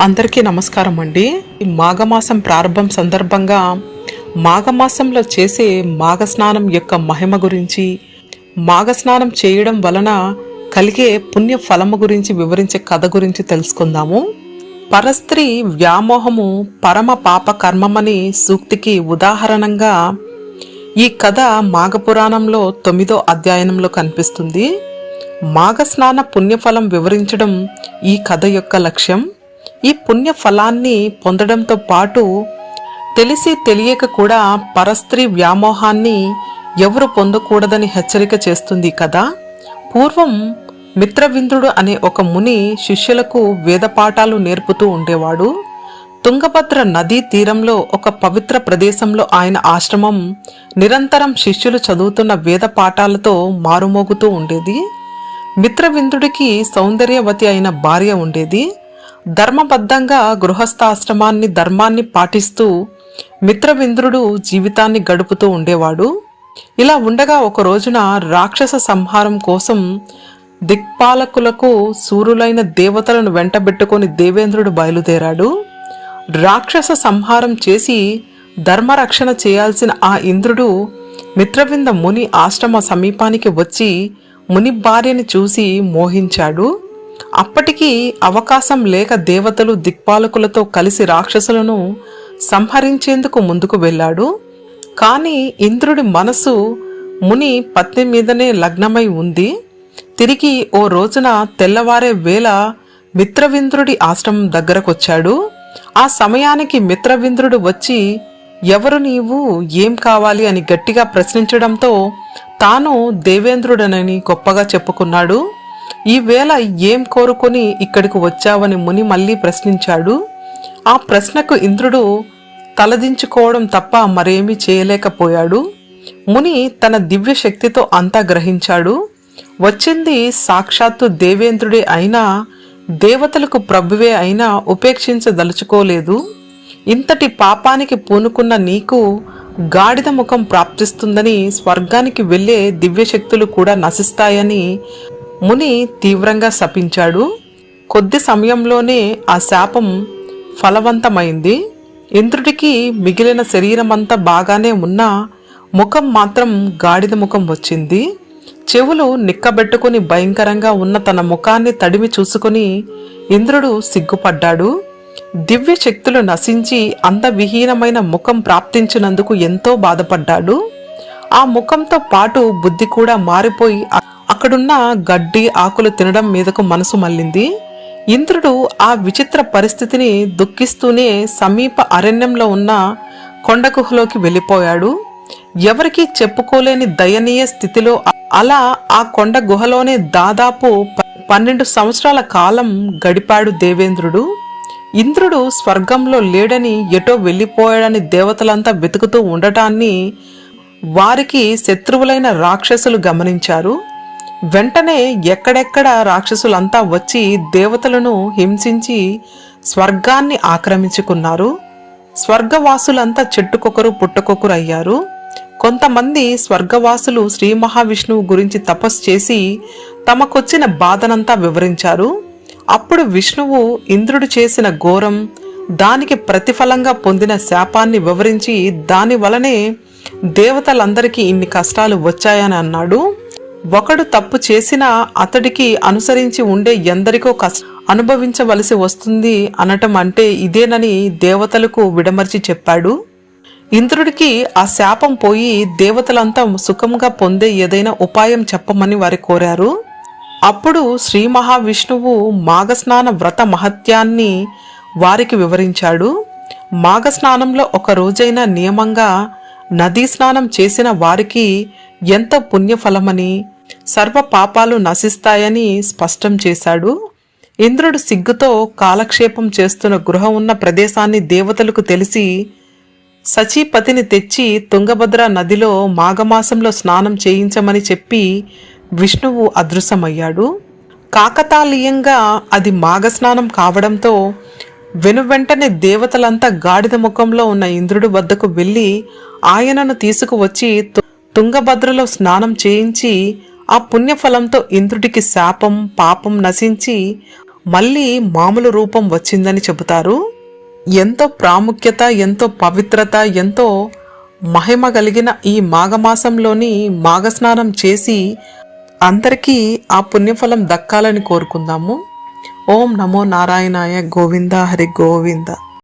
అందరికీ నమస్కారం అండి. ఈ మాఘమాసం ప్రారంభం సందర్భంగా మాఘమాసంలో చేసే మాఘస్నానం యొక్క మహిమ గురించి మాఘస్నానం చేయడం వలన కలిగే పుణ్య ఫలము గురించి వివరించే కథ గురించి తెలుసుకుందాము. పరస్త్రీ వ్యామోహము పరమ పాప కర్మమని సూక్తికి ఉదాహరణంగా ఈ కథ మాఘపురాణంలో తొమ్మిదో అధ్యాయంలో కనిపిస్తుంది. మాఘస్నాన పుణ్యఫలం వివరించడం ఈ కథ యొక్క లక్ష్యం. ఈ పుణ్య ఫలాన్ని పొందడంతో పాటు తెలిసి తెలియక కూడా పరస్త్రీ వ్యామోహాన్ని ఎవరు పొందకూడదని హెచ్చరిక చేస్తుంది కదా? పూర్వం మిత్రవిందుడు అనే ఒక ముని శిష్యులకు వేద పాఠాలు నేర్పుతూ ఉండేవాడు. తుంగభద్ర నదీ తీరంలో ఒక పవిత్ర ప్రదేశంలో ఆయన ఆశ్రమం నిరంతరం శిష్యులు చదువుతున్న వేద పాఠాలతో మారుమోగుతూ ఉండేది. మిత్రవిందుడికి సౌందర్యవతి అయిన భార్య ఉండేది. ధర్మబద్ధంగా గృహస్థాశ్రమాన్ని ధర్మాన్ని పాటిస్తూ మిత్రవింద్రుడు జీవితాన్ని గడుపుతూ ఉండేవాడు. ఇలా ఉండగా ఒక రోజున రాక్షస సంహారం కోసం దిక్పాలకులకు సూరులైన దేవతలను వెంటబెట్టుకొని దేవేంద్రుడు బయలుదేరాడు. రాక్షస సంహారం చేసి ధర్మరక్షణ చేయాల్సిన ఆ ఇంద్రుడు మిత్రవింద ముని ఆశ్రమ సమీపానికి వచ్చి ముని భార్యని చూసి మోహించాడు. అప్పటికీ అవకాశం లేక దేవతలు దిక్పాలకులతో కలిసి రాక్షసులను సంహరించేందుకు ముందుకు వెళ్ళాడు. కానీ ఇంద్రుడి మనసు ముని పత్ని మీదనే లగ్నమై ఉంది. తిరిగి ఓ రోజున తెల్లవారే వేళ మిత్రవింద్రుడి ఆశ్రమం దగ్గరకొచ్చాడు. ఆ సమయానికి మిత్రవింద్రుడు వచ్చి ఎవరు నీవు? ఏం కావాలి? అని గట్టిగా ప్రశ్నించడంతో తాను దేవేంద్రుడనని గొప్పగా చెప్పుకున్నాడు. ఈవేళ ఏం కోరుకొని ఇక్కడికి వచ్చావని ముని మళ్ళీ ప్రశ్నించాడు. ఆ ప్రశ్నకు ఇంద్రుడు తలదించుకోవడం తప్ప మరేమీ చేయలేకపోయాడు. ముని తన దివ్య శక్తితో అంతా గ్రహించాడు. వచ్చింది సాక్షాత్తు దేవేంద్రుడే అయినా దేవతలకు ప్రభువే అయినా ఉపేక్షించదలుచుకోలేదు. ఇంతటి పాపానికి పూనుకున్న నీకు గాడిద ముఖం ప్రాప్తిస్తుందని స్వర్గానికి వెళ్ళే దివ్యశక్తులు కూడా నశిస్తాయని ముని తీవ్రంగా శపించాడు. కొద్ది సమయంలోనే ఆ శాపం ఫలవంతమైంది. ఇంద్రుడికి మిగిలిన శరీరమంతా బాగానే ఉన్నా ముఖం మాత్రం గాడిద ముఖం వచ్చింది. చెవులు నిక్కబెట్టుకుని భయంకరంగా ఉన్న తన ముఖాన్ని తడిమి చూసుకుని ఇంద్రుడు సిగ్గుపడ్డాడు. దివ్య శక్తులు నశించి అందవిహీనమైన ముఖం ప్రాప్తించినందుకు ఎంతో బాధపడ్డాడు. ఆ ముఖంతో పాటు బుద్ధి కూడా మారిపోయి అక్కడున్న గడ్డి ఆకులు తినడం మీదకు మనసు మళ్ళింది. ఇంద్రుడు ఆ విచిత్ర పరిస్థితిని దుఃఖిస్తూనే సమీప అరణ్యంలో ఉన్న కొండ గుహలోకి వెళ్ళిపోయాడు. ఎవరికీ చెప్పుకోలేని దయనీయ స్థితిలో అలా ఆ కొండ గుహలోనే దాదాపు పన్నెండు సంవత్సరాల కాలం గడిపాడు దేవేంద్రుడు. ఇంద్రుడు స్వర్గంలో లేడని ఎటో వెళ్ళిపోయాడని దేవతలంతా వెతుకుతూ ఉండటాన్ని వారికి శత్రువులైన రాక్షసులు గమనించారు. వెంటనే ఎక్కడెక్కడ రాక్షసులంతా వచ్చి దేవతలను హింసించి స్వర్గాన్ని ఆక్రమించుకున్నారు. స్వర్గవాసులంతా చెట్టుకొకరు పుట్టకొకరు అయ్యారు. కొంతమంది స్వర్గవాసులు శ్రీ మహావిష్ణువు గురించి తపస్సు చేసి తమకొచ్చిన బాధనంతా వివరించారు. అప్పుడు విష్ణువు ఇంద్రుడు చేసిన ఘోరం దానికి ప్రతిఫలంగా పొందిన శాపాన్ని వివరించి దాని వలనే దేవతలందరికీ ఇన్ని కష్టాలు వచ్చాయని అన్నాడు. ఒకడు తప్పు చేసినా అతడికి అనుసరించి ఉండే ఎందరికో కష్ట అనుభవించవలసి వస్తుంది అనటం అంటే ఇదేనని దేవతలకు విడమర్చి చెప్పాడు. ఇంద్రుడికి ఆ శాపం పోయి దేవతలంతా సుఖంగా పొందే ఏదైనా ఉపాయం చెప్పమని వారి కోరారు. అప్పుడు శ్రీ మహావిష్ణువు మాఘస్నాన వ్రత మహత్యాన్ని వారికి వివరించాడు. మాఘస్నానంలో ఒక రోజైన నియమంగా నదీ స్నానం చేసిన వారికి ఎంత పుణ్యఫలమని సర్వ పాపాలు నశిస్తాయని స్పష్టం చేశాడు. ఇంద్రుడు సిగ్గుతో కాలక్షేపం చేస్తున్న గృహం ఉన్న ప్రదేశాన్ని దేవతలకు తెలిసి సచీపతిని తెచ్చి తుంగభద్ర నదిలో మాఘమాసంలో స్నానం చేయించమని చెప్పి విష్ణువు అదృశ్యమయ్యాడు. కాకతాళీయంగా అది మాఘస్నానం కావడంతో వెనువెంటనే దేవతలంతా గాడిద ముఖంలో ఉన్న ఇంద్రుడి వద్దకు వెళ్ళి ఆయనను తీసుకువచ్చి తుంగభద్రలో స్నానం చేయించి ఆ పుణ్యఫలంతో ఇంద్రుడికి శాపం పాపం నశించి మళ్ళీ మామూలు రూపం వచ్చిందని చెబుతారు. ఎంతో ప్రాముఖ్యత ఎంతో పవిత్రత ఎంతో మహిమ కలిగిన ఈ మాఘమాసంలోని మాఘస్నానం చేసి అందరికీ ఆ పుణ్యఫలం దక్కాలని కోరుకుందాము. ఓం నమో నారాయణాయ గోవింద హరి గోవింద.